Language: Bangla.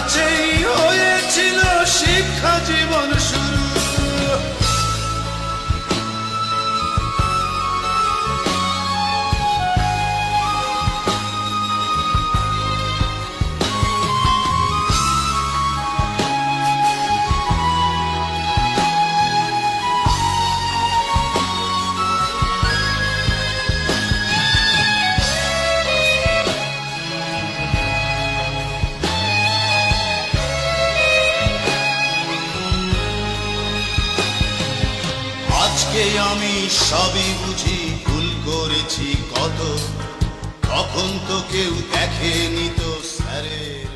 কাছেই হয়েছিল শিক্ষা জীবন শুরু। আজকে আমি সবই বুঝি ভুল করেছি কত? তখন তো কেউ দেখেনি তো স্যারের